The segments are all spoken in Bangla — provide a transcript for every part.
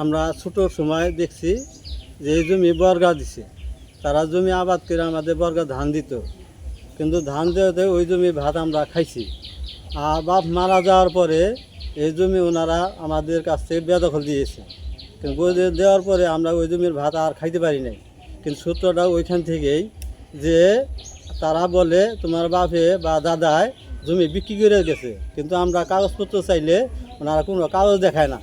আমরা ছোট সময় দেখছি যে এই জমি বর্গা দিছে। তারা জমি আবাদ করে আমাদের বর্গা ধান দিত। কিন্তু ধান দেওয়াতে ওই জমি ভাত আমরা খাইছি। আর বাপ মারা যাওয়ার পরে এই জমি ওনারা আমাদের কাছ থেকে বেদখল দিয়েছে। কিন্তু দেওয়ার পরে আমরা ওই জমির ভাত আর খাইতে পারি নাই। কিন্তু সূত্রটা ওইখান থেকেই যে তারা বলে, তোমার বাপে বা দাদায় জমি বিক্রি করে গেছে। কিন্তু আমরা কাগজপত্র চাইলে ওনারা কোনো কাগজ দেখায় না।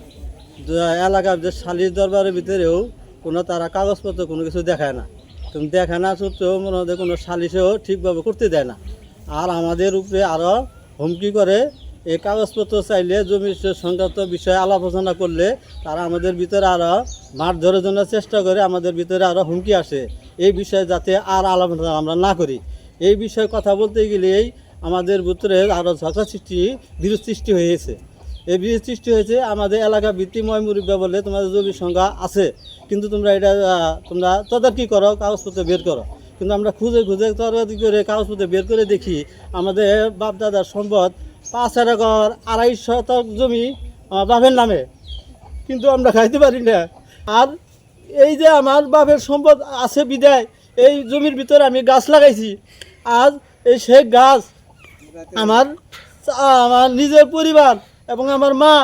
এলাকার যে শালির দরবারের ভিতরেও কোনো তারা কাগজপত্র কোনো কিছু দেখায় না। তুমি দেখায় না সত্ত্বেও মনে হয় কোনো সালিশেও ঠিকভাবে করতে দেয় না। আর আমাদের উপরে আরও হুমকি করে এই কাগজপত্র চাইলে জমি সংক্রান্ত বিষয়ে আলোচনা করলে তারা আমাদের ভিতরে আরও মাঠ ধরে জন্য চেষ্টা করে, আমাদের ভিতরে আরও হুমকি আসে। এই বিষয়ে যাতে আর আলোচনা আমরা না করি। এই বিষয়ে কথা বলতে গেলেই আমাদের ভিতরে আরও ঝগড়া সৃষ্টি, বিরোধ সৃষ্টি হয়েছে এই বিরোধ সৃষ্টি হয়েছে, আমাদের এলাকা ভিত্তিময় মুরব্বা বলে তোমাদের জমির সংখ্যা আছে। কিন্তু তোমরা এটা তোমরা তদারকি করো, কাগজপত্র বের করো। কিন্তু আমরা খুঁজে খুঁজে তদারকি করে কাগজপত্র বের করে দেখি, আমাদের বাপ দাদার সম্পদ পাঁচ একর আড়াই শতক জমি আমার বাপের নামে। কিন্তু আমরা খাইতে পারি না। আর এই যে আমার বাপের সম্পদ আছে বিদায়, এই জমির ভিতরে আমি গাছ লাগাইছি। আজ এই সেই গাছ আমার আমার নিজের পরিবার এবং আমার মা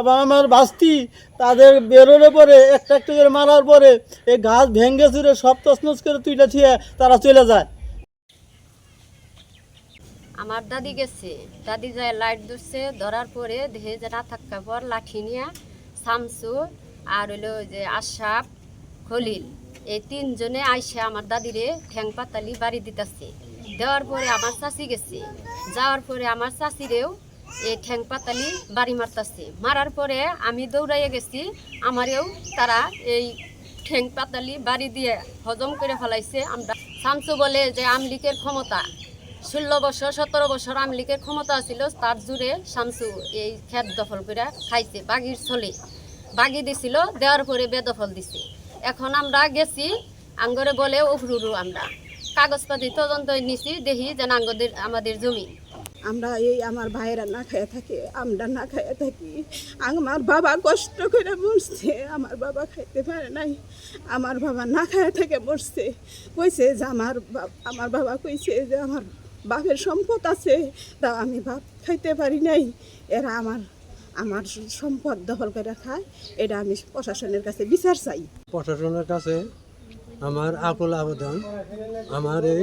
এবং আমার বাস্তি তাদের বেরোলে পরে একটা একটা করে মারার পরে এই গাছ ভেঙ্গে চুরে সব তছনছ করে তুইটা থিয়ে তারা চলে যায়। আমার দাদি গেছে। দাদি যায় লাইট ধরছে, ধরার পরে দেহে যে না থাকার পর লাঠি নিয়ে শামসু আর হইল যে আশাপ খলিল, এই তিনজনে আইসে আমার দাদিরে ঠ্যাং পাতালি বাড়ি দিতেছে। দেওয়ার পরে আমার চাচি গেছে। যাওয়ার পরে আমার চাচিরেও এই ঠ্যাং পাতালি বাড়ি মারতাছে। মারার পরে আমি দৌড়াইয়া গেছি, আমারেও তারা এই ঠ্যাং পাতালি বাড়ি দিয়ে হজম করে ফেলাইছে। আমরা শামসু বলে যে আমলিকের ক্ষমতা। ষোলো বছর, সতেরো বছর আমলিকের ক্ষমতা ছিল তার জুড়ে শামসু এই খেত দখল করে খাইছে, বাগির চলে বাগি দিছিল, দেওয়ার পরে বেদখল দিছে। এখন আমরা গেছি, আঙ্গরে বলে উফরুরু আমরা। কাগজপাতি তদন্ত নিছি, দেখি যে আঙ্গদের, আমাদের জমি। আমরা এই আমার ভাইয়েরা না খাইয়া থাকি, আমরা না খাইয়া থাকি। আমার বাবা কষ্ট করে মরছে, আমার বাবা খাইতে পারে নাই। আমার বাবা না খাইয়া থেকে মরছে। কইছে যে আমার আমার বাবা কইছে যে আমার বাপের সম্পদ আছে তা আমি বাপ খাইতে পারি নাই। এরা আমার আমার সম্পদ দখল করে খায়, এটা আমি প্রশাসনের কাছে বিচার চাই। প্রশাসনের কাছে আমার আকুল আবেদন, আমার এই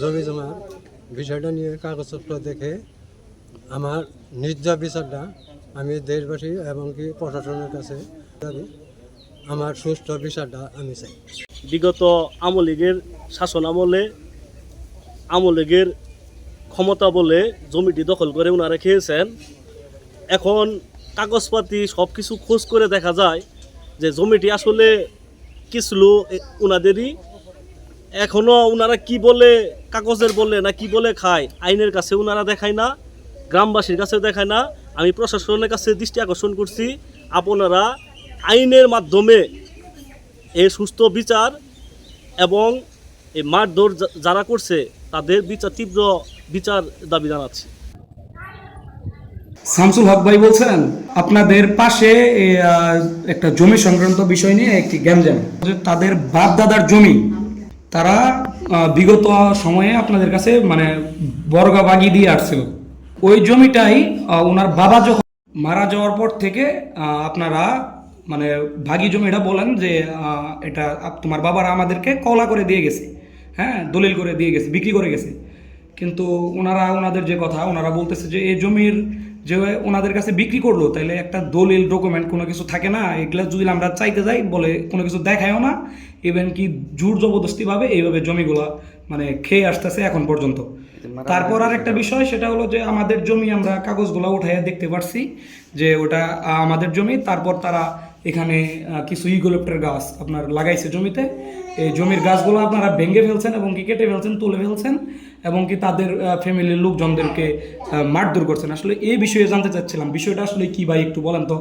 জমি জমার বিষয়টা নিয়ে কাগজপত্র দেখে আমার নির্যা বিচারটা আমি দেশবাসী এবং কি প্রশাসনের কাছে আমার সুষ্ঠু বিচারটা আমি চাই। বিগত আমলীগের শাসন আমলে আমলীগের ক্ষমতা বলে জমিটি দখল করে ওনারা খেয়েছেন। এখন কাগজপাতি সব কিছু খোঁজ করে দেখা যায় যে জমিটি আসলে কিছিল ওনাদেরই এখনও ওনারা কি বলে কাগজের বলে না কি বলে খায়? আইনের কাছে ওনারা দেখায় না, গ্রামবাসীর কাছে দেখায় না। আমি প্রশাসনের কাছে দৃষ্টি আকর্ষণ করছি। আপনারা আইনের মাধ্যমে এই সুস্থ বিচার এবং এই মারধর যারা করছে, তাদের বিচার তীব্র বিচার দাবি জানাচ্ছি। শামসুল হক ভাই বলছেন, আপনাদের পাশে একটা জমি সংক্রান্ত বিষয় নিয়ে একটি গ্যাঞ্জাম। যে তাদের বাপ দাদার জমি তারা বিগত সময়ে আপনাদের কাছে মানে বর্গা বাগি দিয়ে আসছিল। ওই জমিটাই ওনার বাবা যখন মারা যাওয়ার পর থেকে আপনারা মানে ভাগি জমিটা বলেন যে এটা তোমার বাবারা আমাদেরকে কলা করে দিয়ে গেছে। হ্যাঁ দলিল করে দিয়ে গেছে, বিক্রি করে গেছে। কিন্তু ওনারা ওনাদের যে কথা ওনারা বলতেছে যে এই জমির যে ওনাদের কাছে বিক্রি করল তাহলে একটা দলিল, ডকুমেন্ট কোনো কিছু থাকে না। এগুলা যদি আমরা চাইতে যাই, বলে কোনো কিছু দেখায়ও না। ইভেন কি জোর জবরদস্তিভাবে এইভাবে জমিগুলা মানে খেয়ে আসতেছে এখন পর্যন্ত। তারপর আর একটা বিষয় সেটা হলো যে আমাদের জমি আমরা কাগজগুলো উঠাইয়া দেখতে পারছি যে ওটা আমাদের জমি। তারপর তারা এখানে কিছু ইগোলেপ্টের গাছ আপনার লাগাইছে জমিতে। এই জমির গাছগুলো আপনারা ভেঙে ফেলছেন এবং কি কেটে ফেলছেন তুলে ফেলছেন এবং কি তাদের ফ্যামিলির লোকজনদেরকে মারধর করছেন। আসলে এই বিষয়ে জানতে চাচ্ছিলাম। বিষয়টা আসলে কি ভাই একটু বলেন তো।